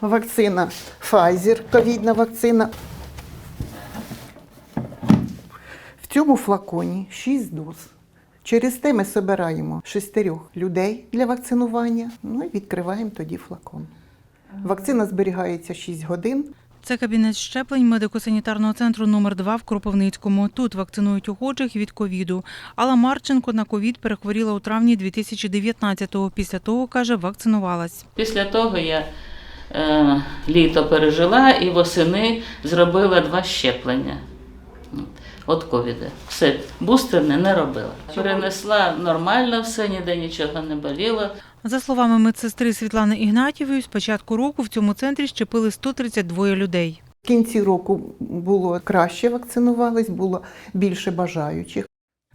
Вакцина Pfizer, ковідна вакцина. В цьому флаконі 6 доз. Через те ми збираємо шестерьох людей для вакцинування, ну і відкриваємо тоді флакон. Вакцина зберігається 6 годин. Це кабінет щеплень медико-санітарного центру номер 2 в Кропивницькому. Тут вакцинують охочих від ковіду. Алла Марченко на ковід перехворіла у травні 2019-го. Після того, каже, вакцинувалась. Після того я літо пережила і восени зробила два щеплення. От ковіда. Все, бустерне не робила. Перенесла нормально все, ніде нічого не боліло. За словами медсестри Світлани Ігнатівої, з початку року в цьому центрі щепили 132 людей. В кінці року було краще вакцинувались, було більше бажаючих.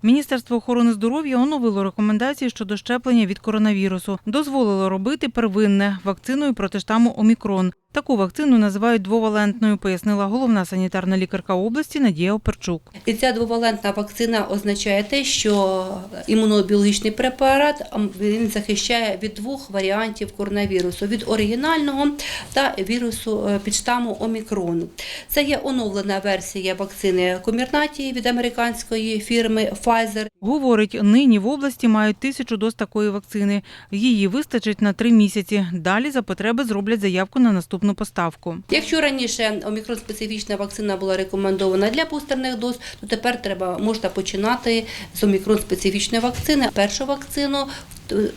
Міністерство охорони здоров'я оновило рекомендації щодо щеплення від коронавірусу. Дозволило робити первинне вакциною проти штаму Омікрон. Таку вакцину називають двовалентною, пояснила головна санітарна лікарка області Надія Оперчук. І ця двовалентна вакцина означає те, що імунобіологічний препарат він захищає від двох варіантів коронавірусу: від оригінального та вірусу е, під штаму Омікрон. Це є оновлена версія вакцини Комірнаті від американської фірми Pfizer. Говорить, нині в області мають тисячу доз такої вакцини. Її вистачить на три місяці. Далі за потреби зроблять заявку на наступну поставку. Якщо раніше омікрон-специфічна вакцина була рекомендована для бустерних доз, то тепер треба можна починати з омікрон-специфічної вакцини. Першу вакцину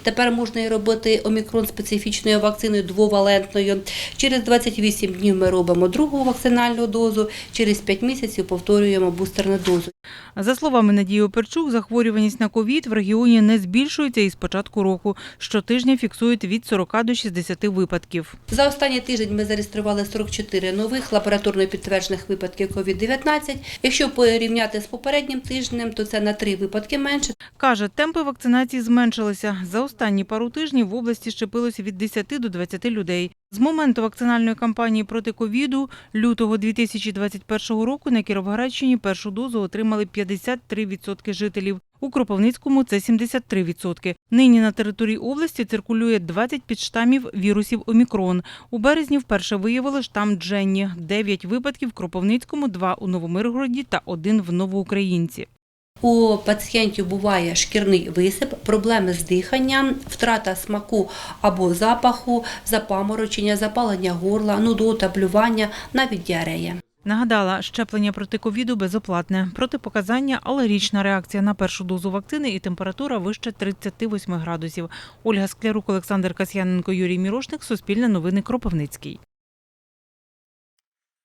тепер можна і робити омікрон-специфічною вакциною двовалентною. Через 28 днів ми робимо другу вакцинальну дозу, через 5 місяців повторюємо бустерну дозу. За словами Надії Оперчук, захворюваність на ковід в регіоні не збільшується із початку року. Щотижня фіксують від 40 до 60 випадків. За останній тиждень ми зареєстрували 44 нових лабораторно підтверджених випадків COVID-19. Якщо порівняти з попереднім тижнем, то це на 3 випадки менше. Каже, темпи вакцинації зменшилися. За останні пару тижнів в області щепилося від 10 до 20 людей. З моменту вакцинальної кампанії проти ковіду лютого 2021 року на Кіровоградщині першу дозу отримали 53% жителів. У Кропивницькому це 73%. Нині на території області циркулює 20 підштамів вірусів Омікрон. У березні вперше виявили штам Дженні. 9 випадків в Кропивницькому, 2 у Новомиргороді та 1 в Новоукраїнці. У пацієнтів буває шкірний висип, проблеми з диханням, втрата смаку або запаху, запаморочення, запалення горла, нудота, блювання, навіть діарея. Нагадала, щеплення проти ковіду безоплатне. Протипоказання – алергічна реакція на першу дозу вакцини і температура вище 38 градусів. Ольга Склярук, Олександр Касьяненко, Юрій Мірошник. Суспільне новини Кропивницький.